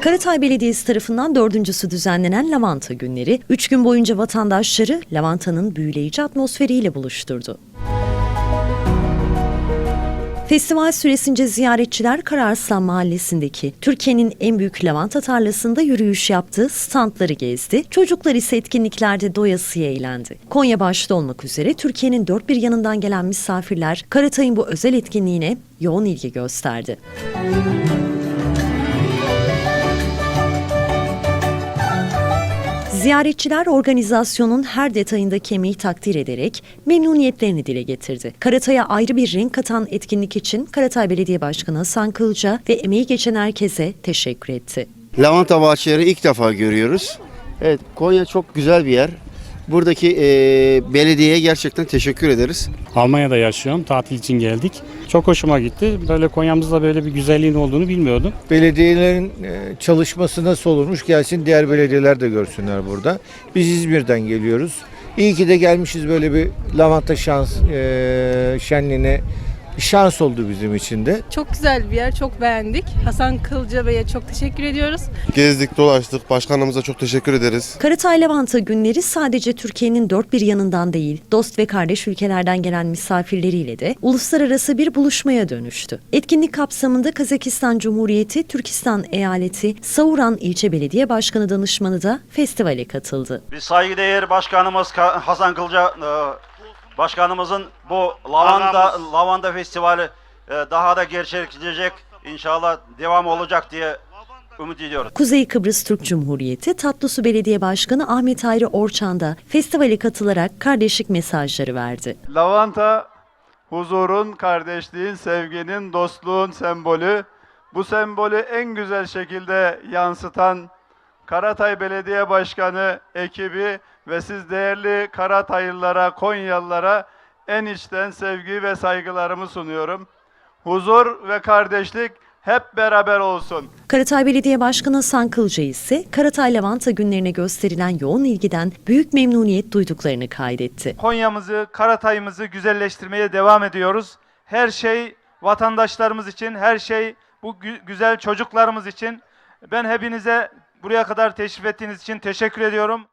Karatay Belediyesi tarafından dördüncüsü düzenlenen lavanta günleri 3 gün boyunca vatandaşları lavantanın büyüleyici atmosferiyle buluşturdu. Festival süresince ziyaretçiler Kararslan Mahallesi'ndeki Türkiye'nin en büyük lavanta tarlasında yürüyüş yaptı, standları gezdi. Çocuklar ise etkinliklerde doyasıya eğlendi. Konya başta olmak üzere Türkiye'nin dört bir yanından gelen misafirler Karatay'ın bu özel etkinliğine yoğun ilgi gösterdi. Ziyaretçiler organizasyonun her detayındaki emeği takdir ederek memnuniyetlerini dile getirdi. Karatay'a ayrı bir renk katan etkinlik için Karatay Belediye Başkanı Hasan Kılca ve emeği geçen herkese teşekkür etti. Lavanta bahçeleri ilk defa görüyoruz. Evet Konya çok güzel bir yer. Buradaki e, belediyeye gerçekten teşekkür ederiz. Almanya'da yaşıyorum. Tatil için geldik. Çok hoşuma gitti. Böyle Konya'mızda böyle bir güzelliğin olduğunu bilmiyordum. Belediyelerin e, çalışması nasıl olurmuş gelsin diğer belediyeler de görsünler burada. Biz İzmir'den geliyoruz. İyi ki de gelmişiz böyle bir lavanta şans e, şenliğine. Şans oldu bizim için de. Çok güzel bir yer, çok beğendik. Hasan Kılca Bey'e çok teşekkür ediyoruz. Gezdik, dolaştık. Başkanımıza çok teşekkür ederiz. Karatay Lavanta günleri sadece Türkiye'nin dört bir yanından değil, dost ve kardeş ülkelerden gelen misafirleriyle de uluslararası bir buluşmaya dönüştü. Etkinlik kapsamında Kazakistan Cumhuriyeti, Türkistan Eyaleti, Savuran İlçe Belediye Başkanı Danışmanı da festivale katıldı. Biz saygıdeğer başkanımız Ka- Hasan Kılca e, başkanımızın bu lavanda lavanda festivali e, daha da gerçekleşecek. İnşallah devam olacak diye ümit ediyoruz. Kuzey Kıbrıs Türk Cumhuriyeti Tatlısu Belediye Başkanı Ahmet Hayri Orçan da festivale katılarak kardeşlik mesajları verdi. Lavanta huzurun, kardeşliğin, sevginin, dostluğun sembolü. Bu sembolü en güzel şekilde yansıtan Karatay Belediye Başkanı ekibi ve siz değerli Karataylılara, Konyalılara en içten sevgi ve saygılarımı sunuyorum. Huzur ve kardeşlik hep beraber olsun. Karatay Belediye Başkanı Hasan Kılca ise Karatay Lavanta günlerine gösterilen yoğun ilgiden büyük memnuniyet duyduklarını kaydetti. Konya'mızı, Karatay'ımızı güzelleştirmeye devam ediyoruz. Her şey vatandaşlarımız için, her şey bu gü- güzel çocuklarımız için. Ben hepinize buraya kadar teşrif ettiğiniz için teşekkür ediyorum.